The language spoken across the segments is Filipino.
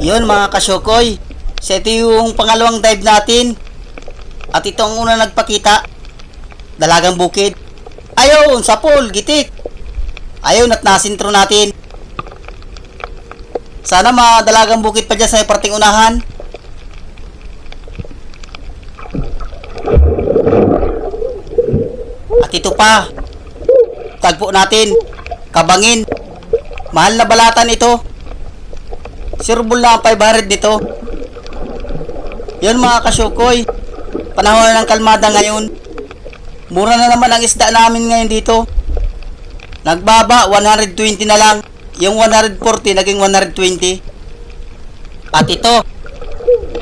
Yun mga kasyokoy. So ito yung pangalawang dive natin. At ito ang una nagpakita. Dalagang bukid. Ayun, sa pool, gitik. Ayun, at nasintro natin. Sana madalagang bukid pa dyan sa parting unahan. At ito pa. Tagpo natin. Kabangin. Mahal na balatan ito. Sirbol na ang 500 nito. Yun mga kasyukoy. Panahon na ng kalmada ngayon. Mura na naman ang isda namin ngayon dito. Nagbaba, 120 na lang. Yung 140 naging 120. At ito,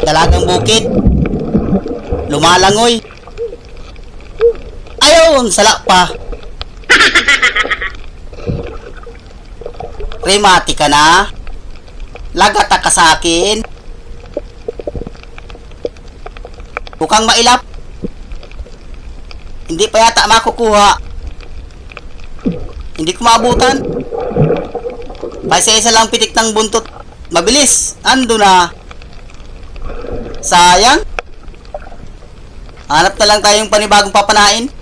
dalagang bukid. Lumalangoy. Ayun, sala pa. Remati ka na. Lagata ka sa akin. Bukang mailap. Hindi pa yata makukuha. Hindi ko maabutan. Kasi isa lang pitik ng buntot. Mabilis. Ando na. Sayang. Hanap na lang tayong panibagong papanain.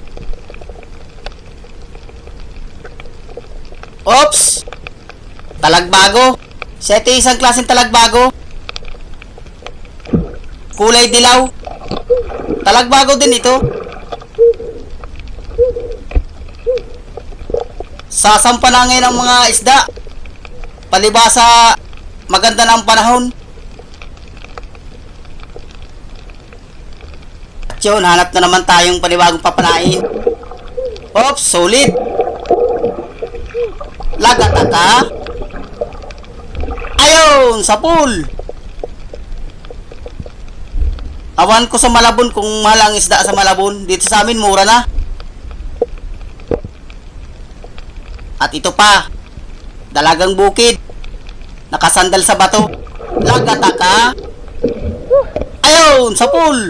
Oops! Talagbago. Sa ito isang klaseng talagbago. Kulay dilaw. Talagbago din ito. Sasampa na ngayon ang mga isda. Palibasa, maganda na panahon. At yun, hanap na naman tayong panibagong papanain. Oops, solid. Lagata ka. Ayun, sa pool. Awan ko sa Malabon kung mahal ang isda sa Malabon. Dito sa amin, mura na. At ito pa, dalagang bukid. Nakasandal sa bato. Lagata ka. Ayun, sa pool.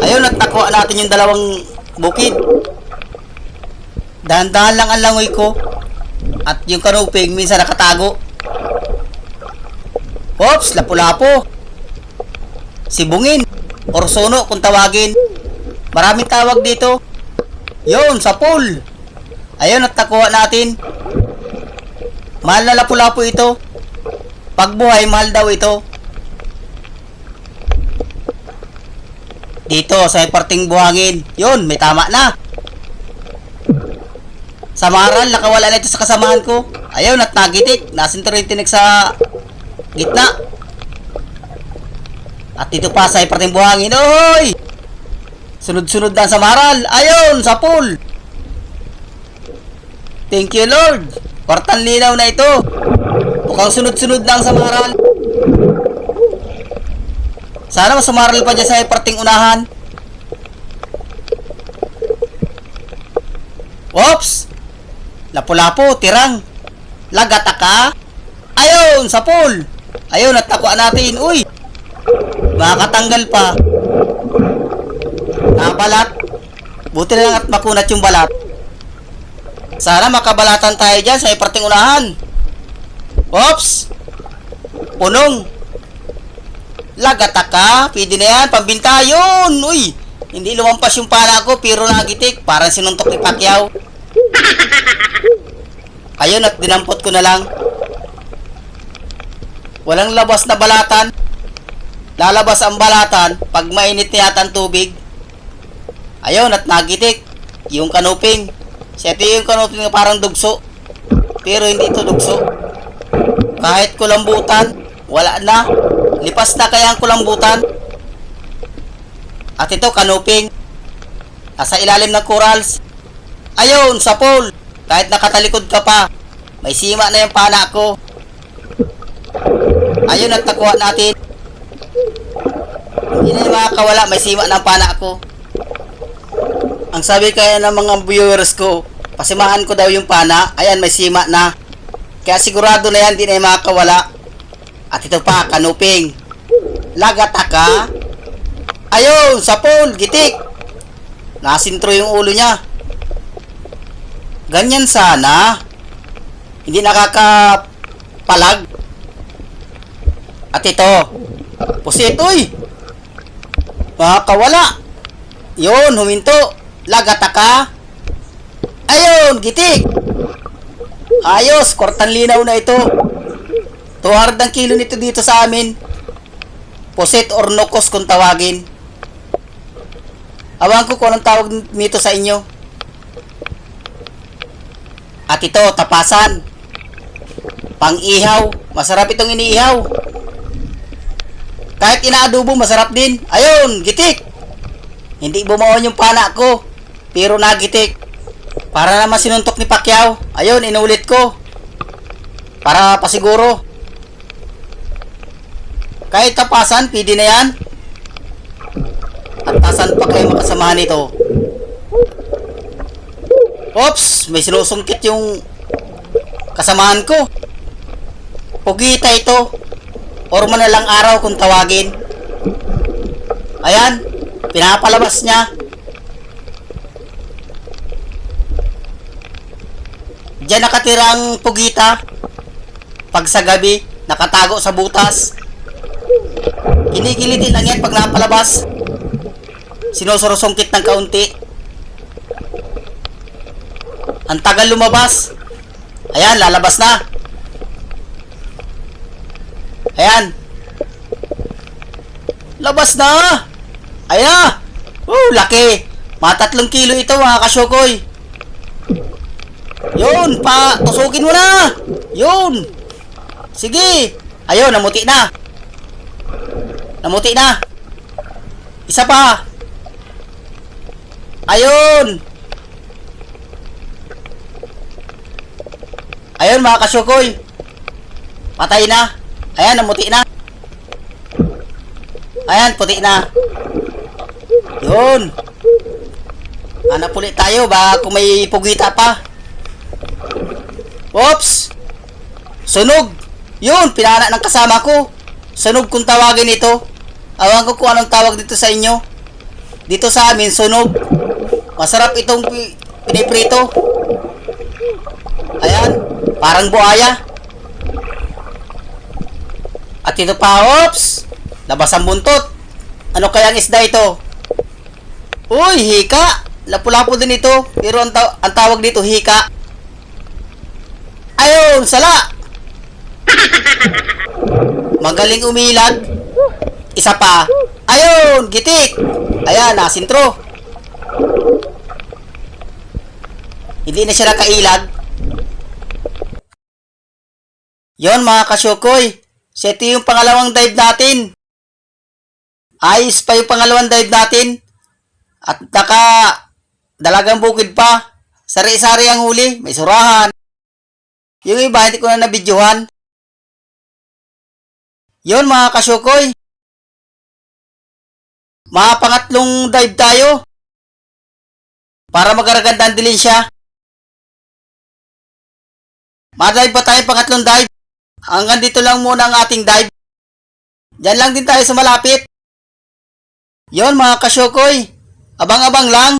Ayun, at nakuha natin yung dalawang bukid. Dahan-dahan lang ang langoy ko. At yung kanuping minsan nakatago. Oops, lapu-lapo. Sibungin. Or sono kung tawagin. Maraming tawag dito. Yun, sa pool. Ayun, at nakuha natin. Mahal na lapu-lapo ito. Pagbuhay, mahal daw ito. Dito, sa parting buhangin. Yun, may tama na. Sa maral, nakawala na ito sa kasamahan ko. Ayun, at nagitik. Nasinto rin tinik sa gitna. At dito pa sa parting buhangin. Oy! Sunod-sunod na sa maral. Ayun, sa pool. Thank you, Lord. Kwartan linaw na ito. Mukhang sunod-sunod lang sa maral. Sana mas sumaral pa dyan sa parting unahan. Oops! Lapu-lapo, tirang. Lagata ka? Ayun, sa pool. Ayun, at nakuha natin. Uy! Makakatanggal pa. Nabalat. Buti na lang at makunat yung balat. Sana makabalatan tayo dyan sa iparting unahan. Oops! Punong. Lagata ka. Pwede na yan. Pambinta yun. Uy! Hindi lumampas yung pana ko pero nagitik. Parang sinuntok ni Pacquiao. Ayun at dinampot ko na lang. Walang labas na balatan. Lalabas ang balatan pag mainit na ang tubig. Ayun at nagitik. Yung kanuping. Siya ito yung kanuping na parang dugso. Pero hindi ito dugso. Kahit kulambutan, wala na. Lipas na kaya ang kulambutan. At ito kanuping. Nasa ilalim ng corals. Ayun, sa pool. Kahit nakatalikod ka pa, may sima na yung pana ko. Ayun at nakuha natin. Hindi na makakawala, may sima ng pana ko. Ang sabi kaya ng mga viewers ko, pasimahan ko daw yung pana, ayan may sima na. Kaya sigurado na yan, hindi na makakawala. At ito pa, kanuping. Lagata ka. Ayun, sa pool, gitik. Nasintro yung ulo niya. Ganyan sana. Hindi nakakapalag. At ito, pusit, uy! Makakawala! Yun, huminto. Lagata ka. Ayun, gitik! Ayos, kortan linaw na ito. 200 ang kilo nito dito sa amin. Pusit or nokos kung tawagin. Awan ko kung anong tawag nito sa inyo. At ito, tapasan. Pang-ihaw. Masarap itong iniihaw. Kahit inaadobo, masarap din. Ayun, gitik. Hindi bumaon yung pana ko. Pero nagitik. Para naman sinuntok ni Pacquiao. Ayun, inulit ko. Para pasiguro. Kahit tapasan, pwede na yan. At tasan pa kayo makasamahan nito. Oops! May sinusungkit yung kasamahan ko. Pugita ito. Or manalang araw kung tawagin. Ayan. Pinapalabas niya. Diyan nakatira ang pugita. Pag sa gabi, nakatago sa butas. Kinikiliti lang yan pag napalabas. Sinusurusungkit ng kaunti. Ang tagal lumabas. Ayan, lalabas na. Ayan. Labas na! Ayan na! Oh, laki! Mga tatlong kilo ito mga kasyokoy. Yun, pa, tusukin mo na! Yun! Sige! Ayun, namuti na. Namuti na. Isa pa. Ayun! Ayun mga kasyukoy. Patay na. Ayan, namuti na. Ayan, puti na. Yun. Hanap ulit tayo baka kung may pugita pa. Oops! Sunog! Yun, pinana ng kasama ko. Sunog kung tawagin ito. Awan ko kung anong tawag dito sa inyo. Dito sa amin, sunog. Masarap itong pi- piniprito. Ayan, parang buaya. At ito pa, oops! Labas ang buntot. Ano kayang isda ito? Uy, hika! Lapu-lapu din ito. Pero ang, taw- ang tawag dito, hika. Ayun, sala! Magaling umilag. Isa pa. Ayun, gitik. Ayan, nasintro. Hindi na siya nakailag. Yon mga kasyukoy. So, ito yung pangalawang dive natin. Ayos pa yung pangalawang dive natin. At naka dalagang bukid pa. Sari-sari ang huli. May surahan. Yung iba, hindi ko na nabidyohan. Yon mga kasyukoy. Mga pangatlong dive tayo. Para magaraganda ang dilensya. Madive pa tayo pangatlong dive. Hanggang dito lang muna ang ating dive. Diyan lang din tayo sa malapit. Yon mga kasyukoy. Abang-abang lang.